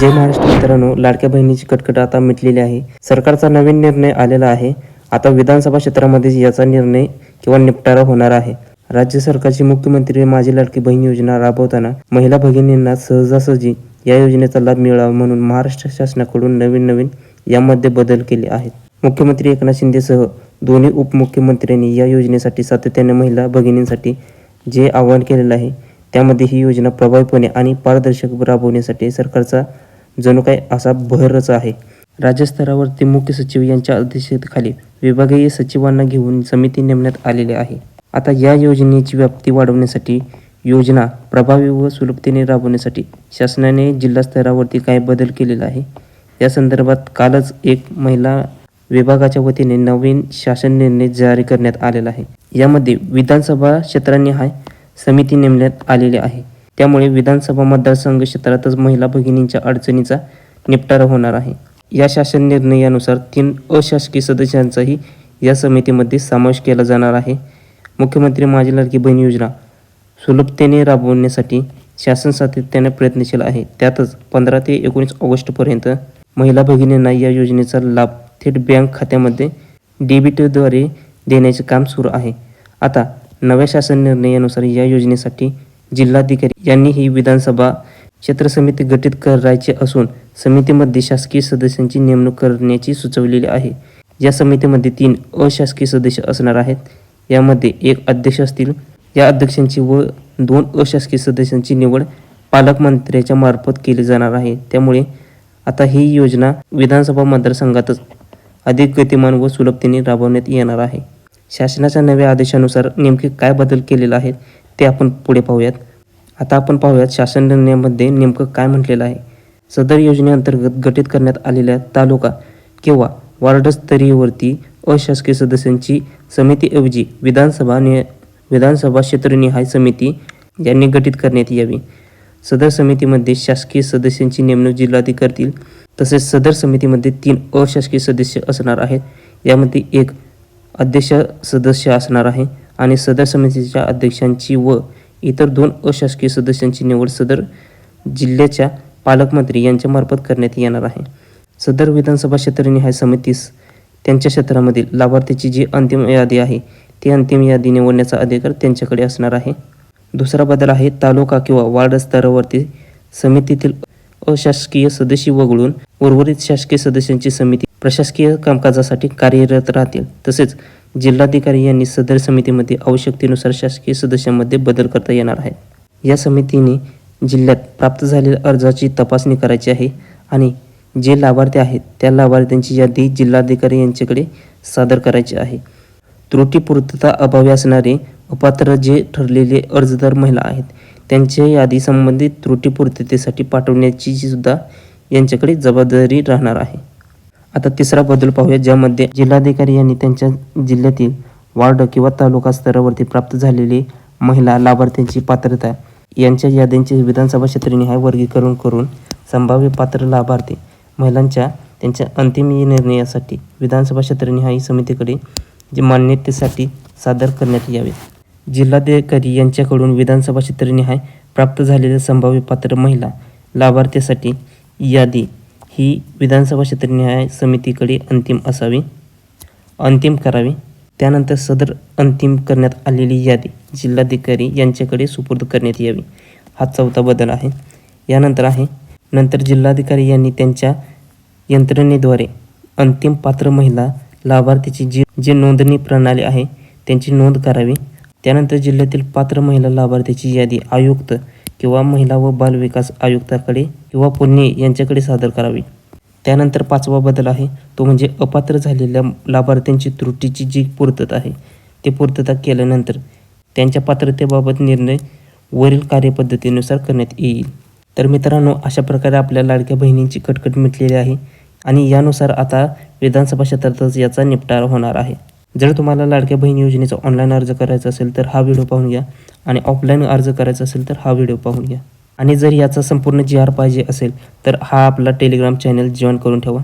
जय महाराष्ट्र मित्रांनो लाडक्या बहिणीची कटकट आता मिटलेली आहे. सरकारचा नवीन निर्णय आलेला आहे. आता विधानसभा क्षेत्रामध्ये याचा निर्णय किंवा निपटारा होणार आहे. राज्य सरकारची मुख्यमंत्री माझी लाडकी बहीण योजना राबवताना महिला भगिनींना सहजासहजी या योजनेचा लाभ मिळावा म्हणून महाराष्ट्र शासनाकडून नवीन नवीन यामध्ये बदल केले आहेत. मुख्यमंत्री एकनाथ शिंदेसह दोन्ही उपमुख्यमंत्र्यांनी या योजनेसाठी सातत्याने महिला भगिनींसाठी जे आवाहन केलेलं आहे त्यामध्ये ही योजना प्रभावीपणे आणि पारदर्शक राबवण्यासाठी सरकारचा जणू काय असा भरच आहे. राज्यस्तरावरती मुख्य सचिव यांच्या अध्यक्षतेखाली विभागीय सचिवांना घेऊन समिती नेमण्यात आलेली आहे. आता या योजनेची व्याप्ती वाढवण्यासाठी योजना प्रभावी व सुलभतेने राबवण्यासाठी शासनाने जिल्हा स्तरावरती काय बदल केलेला आहे. या संदर्भात कालच एक महिला विभागाच्या वतीने नवीन शासन निर्णय जारी करण्यात आलेला आहे. यामध्ये विधानसभा क्षेत्रानिहाय समिती नेमण्यात आलेली आहे. त्यामुळे विधानसभा मतदारसंघ क्षेत्रातच महिला भगिनींच्या अडचणीचा निपटारा होणार आहे. या शासन निर्णयानुसार तीन अशासकीय सदस्यांचाही या समितीमध्ये समावेश केला जाणार आहे. मुख्यमंत्री माझी लाडकी बहीण योजना सुलभतेने राबवण्यासाठी शासन सातत्याने प्रयत्नशील आहे. त्यातच पंधरा ते एकोणीस ऑगस्टपर्यंत महिला भगिनींना या योजनेचा लाभ थेट बँक खात्यामध्ये डेबिटद्वारे देण्याचे काम सुरू आहे. आता नव्या शासन निर्णयानुसार या योजनेसाठी जिल्हाधिकारी यांनी ही विधानसभा क्षेत्र समिती गठीत करायची असून समितीमध्ये शासकीय सदस्यांची नेमणूक करण्याची सुचवलेली आहे. या समितीमध्ये तीन अशासकीय सदस्य असणार आहेत. यामध्ये एक अध्यक्ष असतील. या अध्यक्षांची व दोन अशासकीय सदस्यांची निवड पालकमंत्र्याच्या मार्फत केली जाणार आहे. त्यामुळे आता ही योजना विधानसभा मतदारसंघातच अधिक गतिमान व सुलभतेने राबवण्यात येणार आहे. शासनाच्या नव्या आदेशानुसार नेमके काय बदल केलेला आहे ते आपण पुढे पाहूयात. आता आपण पाहूयात शासन निर्णयामध्ये नेमकं काय म्हटलेलं आहे. सदर योजनेअंतर्गत गठीत करण्यात आलेल्या तालुका किंवा वार्डस्तरीयवरती अशासकीय सदस्यांची समितीऐवजी विधानसभा नि विधानसभा क्षेत्रनिहाय समिती यांनी गठीत करण्यात यावी. सदर समितीमध्ये शासकीय सदस्यांची नेमणूक जिल्हाधिकारी करतील. तसेच सदर समितीमध्ये तीन अशासकीय सदस्य असणार आहेत. यामध्ये एक अध्यक्ष सदस्य असणार आहे आणि सदर समितीच्या अध्यक्षांची व इतर दोन अशासकीय सदस्यांची निवड सदर जिल्ह्याच्या पालकमंत्री यांच्यामार्फत करण्यात येणार आहे. सदर विधानसभा क्षेत्रनिहाय समितीस त्यांच्या क्षेत्रामधील लाभार्थीची जी अंतिम यादी आहे ती अंतिम यादी निवडण्याचा अधिकार त्यांच्याकडे असणार आहे. दुसरा बदल आहे तालुका किंवा वार्ड स्तरावरती समितीतील अशासकीय सदस्य वगळून उर्वरित शासकीय सदस्यांची समिती प्रशासकीय कामकाजासाठी कार्यरत राहतील. तसेच जिल्हाधिकारी यांनी सदर समितीमध्ये आवश्यकतेनुसार शासकीय सदस्यांमध्ये बदल करता येणार आहे. या समितीने जिल्ह्यात प्राप्त झालेल्या अर्जाची तपासणी करायची आहे आणि जे लाभार्थी आहेत त्या लाभार्थ्यांची यादी जिल्हाधिकारी यांच्याकडे सादर करायची आहे. त्रुटीपूर्तता अभावी असणारे अपात्र जे ठरलेले अर्जदार महिला आहेत त्यांच्या यादी संबंधित त्रुटीपूर्ततेसाठी पाठवण्याची सुद्धा यांच्याकडे जबाबदारी राहणार आहे. आता तिसरा बदल पाहूया ज्यामध्ये जिल्हाधिकारी यांनी त्यांच्या जिल्ह्यातील वार्ड किंवा तालुका स्तरावरती प्राप्त झालेली महिला लाभार्थ्यांची पात्रता यांच्या याद्यांचे विधानसभा क्षेत्रनिहाय वर्गीकरण करून संभाव्य पात्र लाभार्थी महिलांच्या त्यांच्या अंतिम निर्णयासाठी विधानसभा क्षेत्रनिहाय समितीकडे जे मान्यतेसाठी सादर करण्यात यावे जिल्हाधिकारी यांच्याकडून विधानसभा क्षेत्रनिहाय प्राप्त झालेल्या संभाव्य पात्र महिला लाभार्थ्यासाठी यादी ही विधानसभा क्षेत्रनिहाय समितीकडे अंतिम असावी अंतिम करावी. त्यानंतर सदर अंतिम करण्यात आलेली यादी जिल्हाधिकारी यांच्याकडे सुपूर्द करण्यात यावी. हा चौथा बदल आहे. यानंतर आहे नंतर जिल्हाधिकारी यांनी त्यांच्या यंत्रणेद्वारे अंतिम पात्र महिला लाभार्थीची जी जी नोंदणी प्रणाली आहे त्यांची नोंद करावी. त्यानंतर जिल्ह्यातील पात्र महिला लाभार्थीची यादी आयुक्त किंवा महिला व बालविकास आयुक्ताकडे किंवा पुणे यांच्याकडे सादर करावी. त्यानंतर पाचवा बदल आहे तो म्हणजे अपात्र झालेल्या लाभार्थ्यांची त्रुटीची जी पूर्तता आहे ती पूर्तता केल्यानंतर त्यांच्या पात्रतेबाबत निर्णय वरील कार्यपद्धतीनुसार करण्यात येईल. तर मित्रांनो अशा प्रकारे आपल्या लाडक्या बहिणींची कटकट मिटलेली आहे आणि यानुसार आता विधानसभा क्षेत्रातच याचा निपटारा होणार आहे. जर तुम्हाला लाडक्या बहीण योजनेचा ऑनलाईन अर्ज करायचा असेल तर हा व्हिडिओ पाहून घ्या. आणि ऑफलाईन अर्ज करायचा असेल तर हा व्हिडिओ पाहून घ्या. आणि जर याचा संपूर्ण जी आर पाहिजे असेल तर हा आपला टेलिग्राम चॅनल जॉईन करून ठेवा.